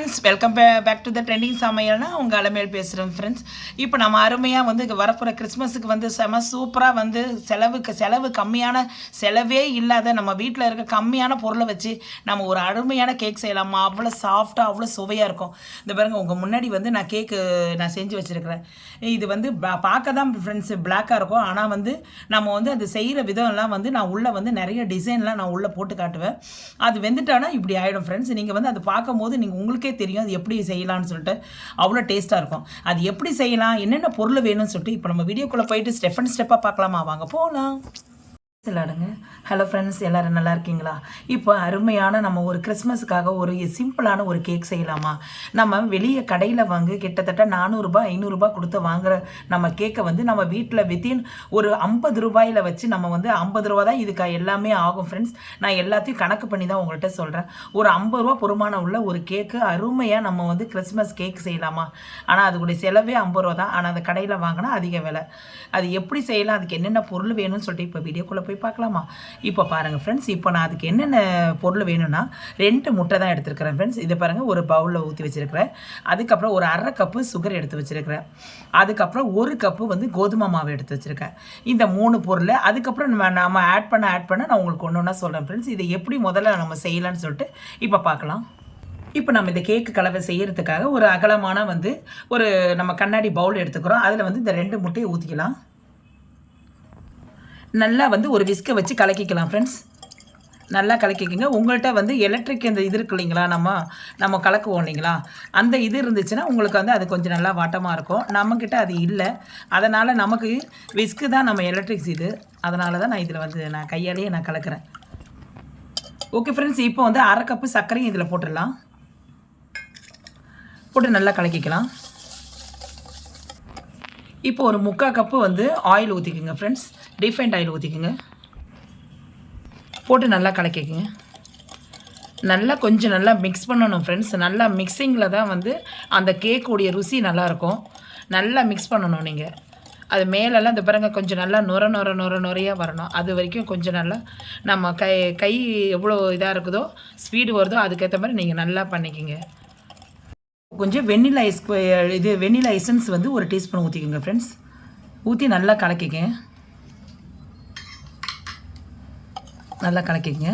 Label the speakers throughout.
Speaker 1: Friends welcome back to the trending சமையல்னா உங்கள் அலமையில் பேசுகிறேன் friends இப்போ நம்ம அருமையாக வந்து வரப்போகிற கிறிஸ்மஸுக்கு வந்து செம சூப்பராக வந்து செலவுக்கு செலவு கம்மியான செலவே இல்லாத நம்ம வீட்டில் இருக்க கம்மியான பொருளை வச்சு நம்ம ஒரு அருமையான கேக் செய்யலாமா? அவ்வளோ சாஃப்டாக அவ்வளோ சுவையாக இருக்கும். இந்த பாருங்க உங்கள் முன்னாடி வந்து நான் கேக்கு நான் செஞ்சு வச்சுருக்கிறேன். இது வந்து பா- பார்க்க தான் ஃப்ரெண்ட்ஸ் பிளாக்காக இருக்கும். ஆனால் வந்து நம்ம வந்து அது செய்கிற விதம்லாம் வந்து நான் உள்ளே வந்து நிறைய டிசைன்லாம் நான் உள்ளே போட்டு காட்டுவேன். அது வெந்துட்டானா இப்படி ஆகிடும் ஃப்ரெண்ட்ஸ் நீங்கள் வந்து அது பார்க்கும்போது நீங்கள் உங்களுக்கே தெரியும் அது எப்படி செய்யலாம்னு சொல்லிட்டு அவ்வளோ டேஸ்ட்டாக இருக்கும். அது எப்படி செய்யலாம் என்னென்ன பொருள் வேணும்னு சொல்லிட்டு இப்போ நம்ம வீடியோக்குள்ளே போயிட்டு ஸ்டெப் அண்ட் ஸ்டெப்பாக பார்க்கலாமா? வாங்க போகலாம் விளாடுங்க ஹலோ ஃப்ரெண்ட்ஸ் எல்லாரும் நல்லா இருக்கீங்களா? இப்போ அருமையான நம்ம ஒரு கிறிஸ்மஸுக்காக ஒரு சிம்பிளான ஒரு கேக் செய்யலாமா? நம்ம வெளியே கடையில் வாங்கி கிட்டத்தட்ட நானூறுரூபா ஐநூறுரூபா கொடுத்து வாங்குற நம்ம கேக்கை வந்து நம்ம வீட்டில் வித்தின் ஒரு ஐம்பது ரூபாயில் வச்சு நம்ம வந்து ஐம்பது ரூபா தான் இதுக்கு எல்லாமே ஆகும் ஃப்ரெண்ட்ஸ் நான் எல்லாத்தையும் கணக்கு பண்ணி தான் உங்கள்கிட்ட சொல்கிறேன் ஒரு ஐம்பது ரூபா பொறுமான உள்ள ஒரு கேக்கு அருமையாக நம்ம வந்து கிறிஸ்மஸ் கேக் செய்யலாமா? ஆனால் அதுக்குடைய செலவே ஐம்பது ரூபா தான். ஆனால் அந்த கடையில் வாங்கினா அதிக விலை. அது எப்படி செய்யலாம்? அதுக்கு என்னென்ன பொருள் வேணும்னு சொல்லிட்டு இப்போ வீடியோக்குள்ளே போய் பார்க்கலாமா? இப்போ பாருங்கள் ஃப்ரெண்ட்ஸ் இப்போ நான் அதுக்கு என்னென்ன பொருள் வேணும்னா ரெண்டு முட்டை தான் எடுத்துருக்கிறேன் ஃப்ரெண்ட்ஸ் இதை பாருங்கள் ஒரு பவுலில் ஊற்றி வச்சுருக்கிறேன். அதுக்கப்புறம் ஒரு அரை கப்பு சுகர் எடுத்து வச்சுருக்கிறேன். அதுக்கப்புறம் ஒரு கப்பு வந்து கோதுமை மாவு எடுத்து வச்சுருக்கேன். இந்த மூணு பொருள் அதுக்கப்புறம் நம்ம நம்ம ஆட் பண்ண ஆட் பண்ண நான் உங்களுக்கு ஒன்று ஒன்றா சொல்கிறேன் ஃப்ரெண்ட்ஸ் இதை எப்படி முதல்ல நம்ம செய்யலாம்னு சொல்லிட்டு இப்போ பார்க்கலாம். இப்போ நம்ம இந்த கேக்கு கலவை செய்கிறதுக்காக ஒரு அகலமான வந்து ஒரு நம்ம கண்ணாடி பவுல் எடுத்துக்கிறோம். அதில் வந்து இந்த ரெண்டு முட்டையை ஊற்றிக்கலாம் நல்லா வந்து ஒரு விஸ்கை வச்சு கலக்கிக்கலாம் ஃப்ரெண்ட்ஸ் நல்லா கலக்கிக்கோங்க. உங்கள்கிட்ட வந்து எலக்ட்ரிக் அந்த இது இருக்கு இல்லைங்களா நம்ம நம்ம கலக்குவோம் இல்லைங்களா? அந்த இது இருந்துச்சுன்னா உங்களுக்கு வந்து அது கொஞ்சம் நல்லா வாட்டமாக இருக்கும். நம்மக்கிட்ட அது இல்லை. அதனால் நமக்கு விஸ்கு தான் நம்ம எலக்ட்ரிக்ஸ் இது. அதனால தான் நான் இதில் வந்து நான் கையாலேயே நான் கலக்கிறேன். ஓகே ஃப்ரெண்ட்ஸ் இப்போ வந்து அரை கப்பு சர்க்கரையும் இதில் போட்டுடலாம். போட்டு நல்லா கலக்கிக்கலாம். இப்போ ஒரு முக்கால் கப்பு வந்து ஆயில் ஊற்றிக்குங்க ஃப்ரெண்ட்ஸ் ரீஃபைண்ட் ஆயில் ஊற்றிக்குங்க போட்டு நல்லா கலக்கிக்குங்க. நல்லா கொஞ்சம் நல்லா மிக்ஸ் பண்ணணும் ஃப்ரெண்ட்ஸ் நல்லா மிக்சிங்கில் தான் வந்து அந்த கேக்குடைய ருசி நல்லாயிருக்கும். நல்லா மிக்ஸ் பண்ணணும் நீங்கள் அது மேலெல்லாம் இந்த பாருங்கள் கொஞ்சம் நல்லா நுர நுர நுர நுறையாக வரணும். அது வரைக்கும் கொஞ்சம் நல்லா நம்ம கை கை எவ்வளோ இதாக இருக்குதோ ஸ்பீடு வருதோ அதுக்கேற்ற மாதிரி நீங்கள் நல்லா பண்ணிக்கிங்க. கொஞ்சம் வெண்ணிலா ஐஸ் இது வெண்ணிலா எசன்ஸ் வந்து ஒரு டீஸ்பூன் ஊற்றிக்கோங்க ஃப்ரெண்ட்ஸ் ஊற்றி நல்லா கலக்கிங்க நல்லா கலக்கிங்க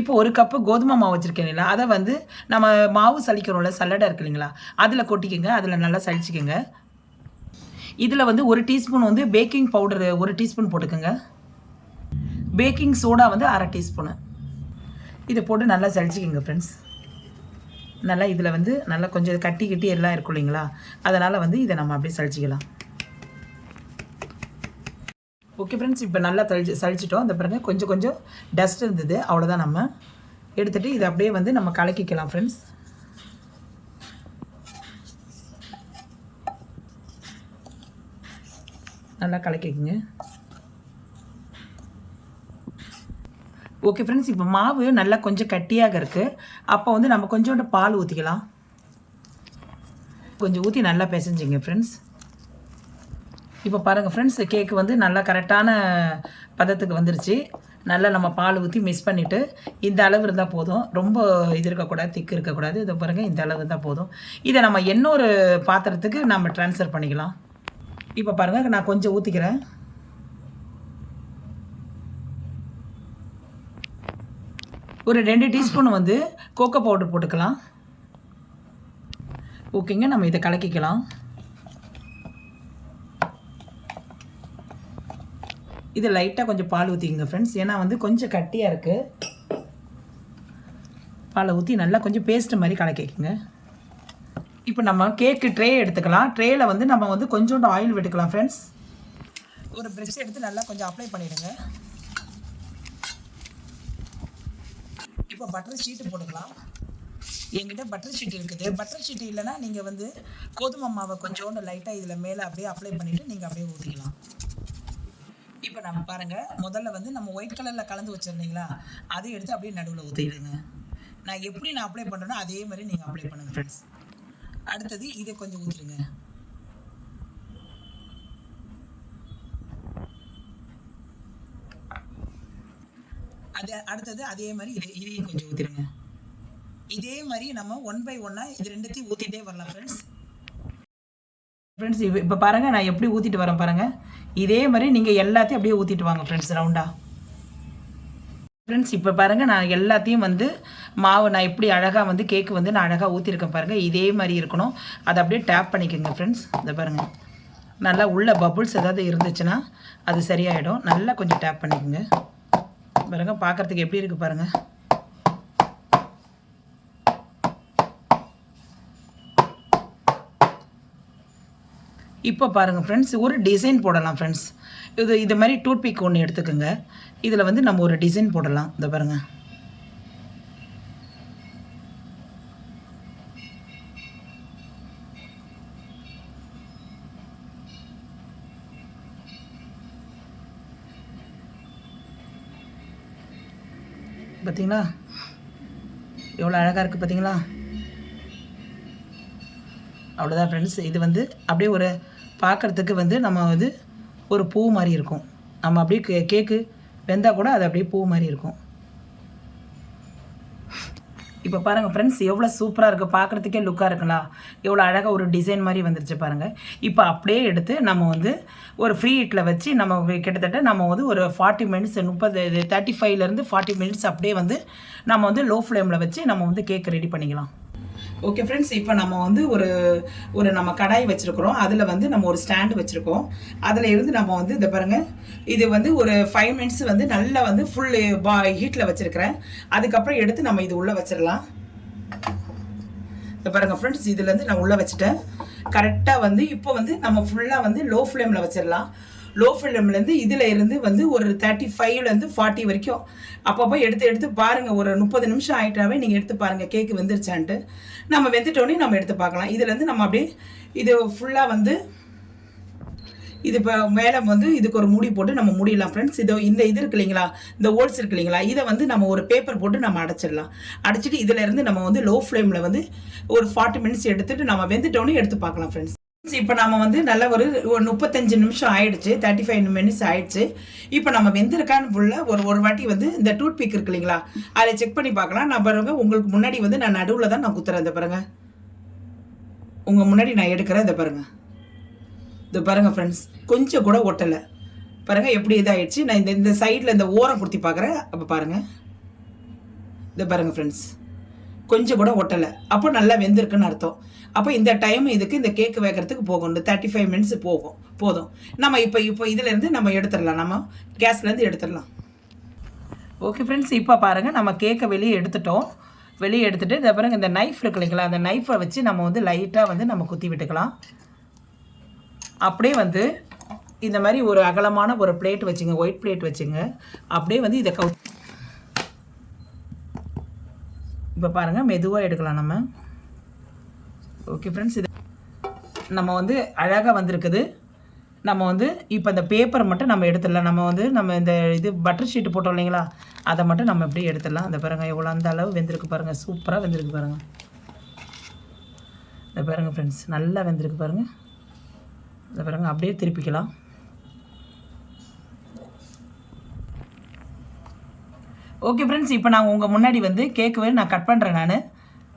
Speaker 1: இப்போ ஒரு கப்பு கோதுமை மாவு வச்சுருக்கேன் இல்லைங்களா? அதை வந்து நம்ம மாவு சலிக்கிறோம்ல சல்லடை இருக்கு இல்லைங்களா? அதில் கொட்டிக்கோங்க அதில் நல்லா சளிச்சிக்கோங்க. இதில் வந்து ஒரு டீஸ்பூன் வந்து பேக்கிங் பவுடர் ஒரு டீஸ்பூன் போட்டுக்கோங்க. பேக்கிங் சோடா வந்து அரை டீஸ்பூனு. இதை போட்டு நல்லா சலிச்சிக்கோங்க ஃப்ரெண்ட்ஸ் நல்லா இதில் வந்து நல்லா கொஞ்சம் கட்டி கட்டி எல்லாம் இருக்கும் இல்லைங்களா? அதனால் வந்து இதை நம்ம அப்படியே சலிச்சிக்கலாம். ஓகே ஃப்ரெண்ட்ஸ் இப்போ நல்லா தழிச்சு சளிச்சிட்டோம் அந்த பிறகு கொஞ்சம் கொஞ்சம் டஸ்ட் இருந்தது. அவ்வளோதான் நம்ம எடுத்துகிட்டு இதை அப்படியே வந்து நம்ம கலக்கிக்கலாம் ஃப்ரெண்ட்ஸ் நல்லா கலக்கிக்கங்க. ஓகே ஃப்ரெண்ட்ஸ் இப்போ மாவு நல்லா கொஞ்சம் கட்டியாக இருக்குது அப்போ வந்து நம்ம கொஞ்சோண்டு பால் ஊற்றிக்கலாம் கொஞ்சம் ஊற்றி நல்லா பிசைஞ்சிங்க ஃப்ரெண்ட்ஸ் இப்போ பாருங்கள் ஃப்ரெண்ட்ஸ் கேக்கு வந்து நல்லா கரெக்டான பதத்துக்கு வந்துருச்சு. நல்லா நம்ம பால் ஊற்றி மிக்ஸ் பண்ணிவிட்டு இந்த அளவு இருந்தால் போதும். ரொம்ப இது இருக்கக்கூடாது திக்கு இருக்கக்கூடாது. இதை பாருங்கள் இந்த அளவு இருந்தால் போதும். இதை நம்ம இன்னொரு பாத்திரத்துக்கு நம்ம ட்ரான்ஸ்ஃபர் பண்ணிக்கலாம். இப்போ பாருங்கள் நான் கொஞ்சம் ஊற்றிக்கிறேன் ஒரு ரெண்டு டீஸ்பூன் வந்து கோகோ பவுடர் போட்டுக்கலாம். ஓகேங்க நம்ம இதை கலக்கிக்கலாம். இது லைட்டாக கொஞ்சம் பால் ஊற்றிக்கங்க ஃப்ரெண்ட்ஸ் ஏன்னா வந்து கொஞ்சம் கட்டியாக இருக்குது பாலை ஊற்றி நல்லா கொஞ்சம் பேஸ்ட் மாதிரி கலக்கிக்கங்க. இப்போ நம்ம கேக்கு ட்ரே எடுத்துக்கலாம். ட்ரேயில் வந்து நம்ம வந்து கொஞ்சோண்டு ஆயில் விட்டுக்கலாம் ஃப்ரெண்ட்ஸ் ஒரு ப்ரெஷ் எடுத்து நல்லா கொஞ்சம் அப்ளை பண்ணிவிடுங்க இப்போ பட்டர் ஷீட்டு போட்டுக்கலாம். என்கிட்ட பட்டர் ஷீட் இருக்குது. பட்டர் ஷீட் இல்லைன்னா நீங்கள் வந்து கோதுமை மாவை கொஞ்சோண்டு லைட்டாக இதில் மேலே அப்படியே அப்ளை பண்ணிவிட்டு நீங்கள் அப்படியே ஊற்றிக்கலாம் இப்போ நம்ம பாருங்கள் முதல்ல வந்து நம்ம ஒயிட் கலரில் கலந்து வச்சுருந்தீங்களா? அதை எடுத்து அப்படியே நடுவில் ஊற்றிடுங்க நான் எப்படி நான் அப்ளை பண்ணுறேனோ அதே மாதிரி நீங்கள் அப்ளை பண்ணுங்கள் ஃப்ரெண்ட்ஸ் அடுத்தது இதை கொஞ்சம் ஊற்றிடுங்க அது அடுத்தது அதே மாதிரி இது இதையும் கொஞ்சம் ஊற்றிடுங்க இதே மாதிரி நம்ம ஒன் பை ஒன்னாக இது ரெண்டுத்தையும் ஊற்றிட்டே வரலாம் ஃப்ரெண்ட்ஸ் ஃப்ரெண்ட்ஸ் இப்போ இப்போ பாருங்கள் நான் எப்படி ஊற்றிட்டு வரேன் பாருங்கள் இதே மாதிரி நீங்கள் எல்லாத்தையும் அப்படியே ஊற்றிட்டு வாங்க ஃப்ரெண்ட்ஸ் ரவுண்டாக ஃப்ரெண்ட்ஸ் இப்போ பாருங்கள் நான் எல்லாத்தையும் வந்து மாவு நான் எப்படி அழகாக வந்து கேக்கு வந்து நான் அழகாக ஊற்றிருக்கேன் பாருங்கள் இதே மாதிரி இருக்கணும். அதை அப்படியே டேப் பண்ணிக்கோங்க ஃப்ரெண்ட்ஸ் இதை பாருங்கள் நல்லா உள்ள பபுள்ஸ் ஏதாவது இருந்துச்சுன்னா அது சரியாயிடும். நல்லா கொஞ்சம் டேப் பண்ணிக்கோங்க. பாருங்கள் பார்க்குறதுக்கு எப்படி இருக்குது பாருங்கள் இப்போ பாருங்கள் ஃப்ரெண்ட்ஸ் ஒரு டிசைன் போடலாம் ஃப்ரெண்ட்ஸ் இது இது மாதிரி டூத் பிக் ஒன்று எடுத்துக்கோங்க. இதில் வந்து நம்ம ஒரு டிசைன் போடலாம். இந்த பாருங்கள் பார்த்தீங்களா எவ்வளோ அழகாக இருக்குது பார்த்தீங்களா அவ்வளோதான் ஃப்ரெண்ட்ஸ் இது வந்து அப்படியே ஒரு பார்க்குறதுக்கு வந்து நம்ம வந்து ஒரு பூ மாதிரி இருக்கும். நம்ம அப்படியே கே கேக்கு வெந்தால் கூட அது அப்படியே பூ மாதிரி இருக்கும். இப்போ பாருங்கள் ஃப்ரெண்ட்ஸ் எவ்வளோ சூப்பராக இருக்குது பார்க்குறதுக்கே லுக்காக இருக்குங்களா எவ்வளோ அழகாக ஒரு டிசைன் மாதிரி வந்துருச்சு பாருங்கள் இப்போ அப்படியே எடுத்து நம்ம வந்து ஒரு ஃப்ரீ ஹீட்டில் வச்சு நம்ம கிட்டத்தட்ட நம்ம வந்து ஒரு ஃபார்ட்டி மினிட்ஸ் முப்பது தேர்ட்டி ஃபைவ்லேருந்து ஃபார்ட்டி மினிட்ஸ் அப்படியே வந்து நம்ம வந்து லோ ஃப்ளேமில் வச்சு நம்ம வந்து கேக் ரெடி பண்ணிக்கலாம். ஓகே ஃப்ரெண்ட்ஸ் இப்போ நம்ம வந்து ஒரு ஒரு நம்ம கடாய் வச்சுருக்குறோம். அதில் வந்து நம்ம ஒரு ஸ்டாண்டு வச்சுருக்கோம். அதில் இருந்து நம்ம வந்து இதை பாருங்கள் இது வந்து ஒரு ஃபைவ் மினிட்ஸ் வந்து நல்லா வந்து ஃபுல் பா ஹீட்டில் வச்சுருக்கிறேன். அதுக்கப்புறம் எடுத்து நம்ம இது உள்ளே வச்சிடலாம் இதை பாருங்கள் ஃப்ரெண்ட்ஸ் இதுலேருந்து நான் உள்ளே வச்சுட்டேன். கரெக்டாக வந்து இப்போ வந்து நம்ம ஃபுல்லாக வந்து லோ ஃப்ளேமில் வச்சிடலாம் லோ ஃப்ளேம்லேருந்து இதில் இருந்து வந்து ஒரு தேர்ட்டி ஃபைவ்லேருந்து ஃபார்ட்டி வரைக்கும். அப்பப்போ எடுத்து எடுத்து பாருங்கள் ஒரு முப்பது நிமிஷம் ஆகிட்டாவே நீங்கள் எடுத்து பாருங்கள் கேக்கு வெந்துருச்சான்ட்டு. நம்ம வெந்துட்டோடனே நம்ம எடுத்து பார்க்கலாம். இதுலேருந்து நம்ம அப்படியே இது ஃபுல்லாக வந்து இது இப்போ மேலே வந்து இதுக்கு ஒரு மூடி போட்டு நம்ம முடியலாம் ஃப்ரெண்ட்ஸ் இதோ இந்த இது இருக்கு இல்லைங்களா? இந்த ஓல்ஸ் இருக்கு இல்லைங்களா? இதை வந்து நம்ம ஒரு பேப்பர் போட்டு நம்ம அடைச்சிடலாம். அடைச்சிட்டு இதில் இருந்து நம்ம வந்து லோ ஃப்ளேமில் வந்து ஒரு ஃபார்ட்டி மினிட்ஸ் எடுத்துட்டு நம்ம வெந்துட்டோன்னே எடுத்து பார்க்கலாம் ஃப்ரெண்ட்ஸ் இப்போ நம்ம வந்து நல்ல ஒரு முப்பத்தஞ்சு நிமிஷம் ஆயிடுச்சு தேர்ட்டி ஃபைவ் மினிட்ஸ் ஆயிடுச்சு. இப்போ நம்ம வெந்திருக்கான்னு ஃபுல்லாக ஒரு ஒரு வாட்டி வந்து இந்த டூத் பிக் இருக்கு இல்லைங்களா? அதை செக் பண்ணி பார்க்கலாம். நான் பாருங்க உங்களுக்கு முன்னாடி வந்து நான் நடுவில் தான் நான் குத்துறேன். இந்த பாருங்க. உங்கள் முன்னாடி நான் எடுக்கிறேன். இதை பாருங்க. இந்த பாருங்க ஃப்ரெண்ட்ஸ் கொஞ்சம் கூட ஒட்டலை. பாருங்க எப்படி இதாகிடுச்சு நான் இந்த இந்த சைடில் இந்த ஓரம் குடுத்தி பார்க்குறேன். அப்போ பாருங்கள் இந்த பாருங்க ஃப்ரெண்ட்ஸ் கொஞ்சம் கூட ஒட்டலை. அப்போ நல்லா வெந்திருக்குன்னு அர்த்தம். அப்போ இந்த டைம் இதுக்கு இந்த கேக்கு வேகிறதுக்கு போகும். இந்த தேர்ட்டி ஃபைவ் மினிட்ஸ் போகும். போதும். நம்ம இப்போ இப்போ இதுலேருந்து நம்ம எடுத்துடலாம். நம்ம கேஸ்லேருந்து எடுத்துடலாம். ஓகே ஃப்ரெண்ட்ஸ் இப்போ பாருங்கள் நம்ம கேக்கை வெளியே எடுத்துட்டோம். வெளியே எடுத்துகிட்டு இந்த பாருங்க இந்த நைஃப் இருக்கு இல்லைங்களா? அந்த நைஃபை வச்சு நம்ம வந்து லைட்டாக வந்து நம்ம குத்தி விட்டுக்கலாம். அப்படியே வந்து இந்த மாதிரி ஒரு அகலமான ஒரு பிளேட் வச்சுங்க. ஒயிட் பிளேட் வச்சுங்க. அப்படியே வந்து இதை கவு இப்போ பாருங்கள் மெதுவாக எடுக்கலாம் நம்ம. ஓகே ஃப்ரெண்ட்ஸ் இது நம்ம வந்து அழகாக வந்திருக்குது. நம்ம வந்து இப்போ இந்த பேப்பரை மட்டும் நம்ம எடுத்துடலாம். நம்ம வந்து நம்ம இந்த இது பட்டர் ஷீட்டு போட்டோம் இல்லைங்களா? அதை மட்டும் நம்ம அப்படியே எடுத்துடலாம். அந்த பாருங்கள் எவ்வளோ அந்த அளவு வெந்திருக்கு பாருங்கள் சூப்பராக வெந்திருக்கு பாருங்கள் இந்த பாருங்கள் ஃப்ரெண்ட்ஸ் நல்லா வெந்திருக்கு பாருங்கள் இந்த பாருங்கள் அப்படியே திருப்பிக்கலாம். ஓகே ஃப்ரெண்ட்ஸ் இப்போ நான் உங்கள் முன்னாடி வந்து கேக்கு நான் கட் பண்ணுறேன் நான்.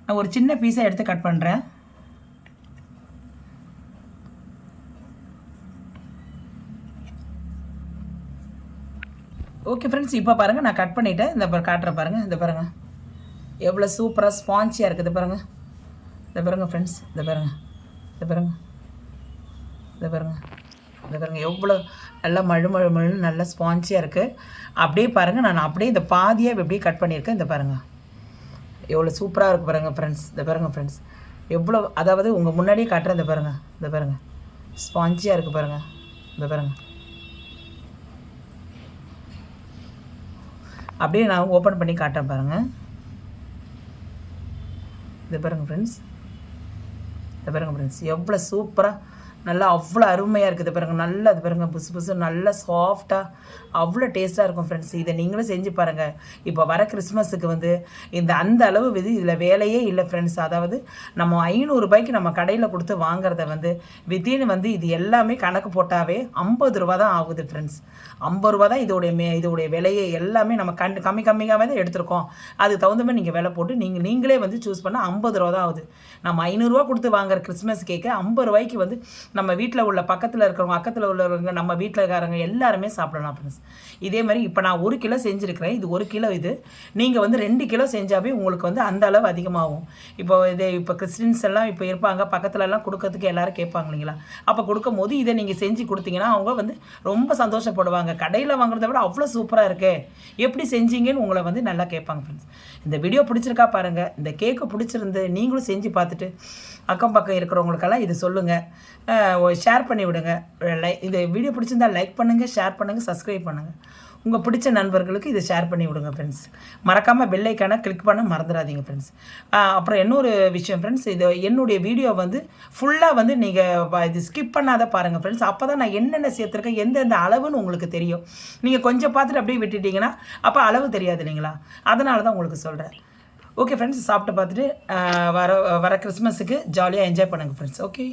Speaker 1: நான் ஒரு சின்ன பீஸாக எடுத்து கட் பண்ணுறேன் ஓகே ஃப்ரெண்ட்ஸ் இப்போ பாருங்கள் நான் கட் பண்ணிவிட்டேன் இந்த பாரு காட்டுறேன் பாருங்கள் இந்த பாருங்கள் எவ்வளோ சூப்பராக ஸ்பான்ச்சியாக இருக்குது பாருங்கள் இந்த பாருங்கள் ஃப்ரெண்ட்ஸ் இந்த பாருங்கள் இந்த பாருங்கள் இந்த பாருங்கள் இந்த பாருங்கள் எவ்வளோ நல்லா மழு மழு மழுன்னு நல்லா ஸ்பான்ச்சியாக இருக்குது அப்படியே பாருங்கள் நான் அப்படியே இந்த பாதியாக எப்படியே கட் பண்ணியிருக்கேன். இந்த பாருங்கள் எவ்வளோ சூப்பராக இருக்குது பாருங்கள் ஃப்ரெண்ட்ஸ் இந்த பாருங்கள் ஃப்ரெண்ட்ஸ் எவ்வளோ அதாவது உங்கள் முன்னாடியே காட்டுறேன் இந்த பாருங்கள் இந்த பாருங்கள் ஸ்பான்ச்சியாக இருக்குது பாருங்கள் இந்த பாருங்கள் அப்படியே நான் ஓப்பன் பண்ணி காட்டுறேன் பாருங்கள் இந்த பாருங்கள் ஃப்ரெண்ட்ஸ் இந்த பாருங்கள் ஃப்ரெண்ட்ஸ் எவ்வளோ சூப்பராக நல்லா அவ்வளோ அருமையாக இருக்குது பாருங்க. நல்லா அது பாருங்க. புசு புசு நல்லா சாஃப்டாக அவ்வளோ டேஸ்ட்டாக இருக்கும் ஃப்ரெண்ட்ஸ் இதை நீங்களும் செஞ்சு பாருங்கள் இப்போ வர கிறிஸ்மஸுக்கு வந்து இந்த அந்த அளவு விதி இதில் வேலையே இல்லை ஃப்ரெண்ட்ஸ் அதாவது நம்ம ஐநூறுரூபாய்க்கு நம்ம கடையில் கொடுத்து வாங்குறத வந்து வித்தின் வந்து இது எல்லாமே கணக்கு போட்டாவே ஐம்பது ரூபா தான் ஆகுது ஃப்ரெண்ட்ஸ் ஐம்பது ரூபா தான் இதோடைய மே இதோடைய விலையை எல்லாமே நம்ம கண் கம்மி கம்மியாக தான் எடுத்திருக்கோம். அதுக்கு தகுந்த மாதிரி நீங்கள் விலை போட்டு நீங்கள் நீங்களே வந்து சூஸ் பண்ணால் ஐம்பது ரூபா தான் ஆகுது. நம்ம ஐநூறுரூவா கொடுத்து வாங்குற கிறிஸ்மஸ் கேக்கை ஐம்பது ரூபாய்க்கு வந்து நம்ம வீட்டில் உள்ள பக்கத்தில் இருக்கிறவங்க பக்கத்தில் உள்ளவங்க நம்ம வீட்டில் இருக்காரங்க எல்லாருமே சாப்பிடலாம் ஃப்ரெண்ட்ஸ் இதே மாதிரி இப்போ நான் ஒரு கிலோ செஞ்சுருக்கிறேன். இது ஒரு கிலோ இது. நீங்கள் வந்து ரெண்டு கிலோ செஞ்சாவே உங்களுக்கு வந்து அந்த அளவு அதிகமாகும். இப்போ இது இப்போ கிறிஸ்டின்ஸ் எல்லாம் இப்போ இருப்பாங்க. பக்கத்துலலாம் கொடுக்கறதுக்கு எல்லோரும் கேட்பாங்க இல்லைங்களா? அப்போ கொடுக்கும்போது இதை நீங்கள் செஞ்சு கொடுத்தீங்கன்னா அவங்க வந்து ரொம்ப சந்தோஷப்படுவாங்க. கடையில் வாங்குறத விட அவ்வளோ சூப்பராக இருக்கே. எப்படி செஞ்சீங்கன்னு உங்களை வந்து நல்லா கேட்பாங்க ஃப்ரெண்ட்ஸ் இந்த வீடியோ பிடிச்சிருக்கா பாருங்கள் இந்த கேக்கு பிடிச்சிருந்து நீங்களும் செஞ்சு பார்த்துட்டு அக்கம் பக்கம் இருக்கிறவங்களுக்கெல்லாம் இது சொல்லுங்கள் ஷேர் பண்ணி விடுங்க. லை இந்த வீடியோ பிடிச்சிருந்தா லைக் பண்ணுங்கள் ஷேர் பண்ணுங்கள் சப்ஸ்கிரைப் பண்ணுங்கள் உங்கள் பிடிச்ச நண்பர்களுக்கு இதை ஷேர் பண்ணி விடுங்க ஃப்ரெண்ட்ஸ் மறக்காமல் பெல்லைக்கான கிளிக் பண்ண மறந்துடாதீங்க ஃப்ரெண்ட்ஸ் அப்புறம் இன்னொரு விஷயம் ஃப்ரெண்ட்ஸ் இது என்னுடைய வீடியோ வந்து ஃபுல்லாக வந்து நீங்கள் இது ஸ்கிப் பண்ணாத பாருங்கள் ஃப்ரெண்ட்ஸ் அப்போ தான் நான் என்னென்ன சேர்த்துருக்கேன் எந்தெந்த அளவுன்னு உங்களுக்கு தெரியும். நீங்கள் கொஞ்சம் பார்த்துட்டு அப்படியே விட்டுட்டீங்கன்னா அப்போ அளவு தெரியாது இல்லைங்களா? அதனால தான் உங்களுக்கு சொல்கிறேன் ஓகே ஃப்ரெண்ட்ஸ் சாப்பிட்டு பார்த்துட்டு வர வர கிறிஸ்மஸுக்கு ஜாலியாக என்ஜாய் பண்ணுங்கள் ஃப்ரெண்ட்ஸ் ஓகே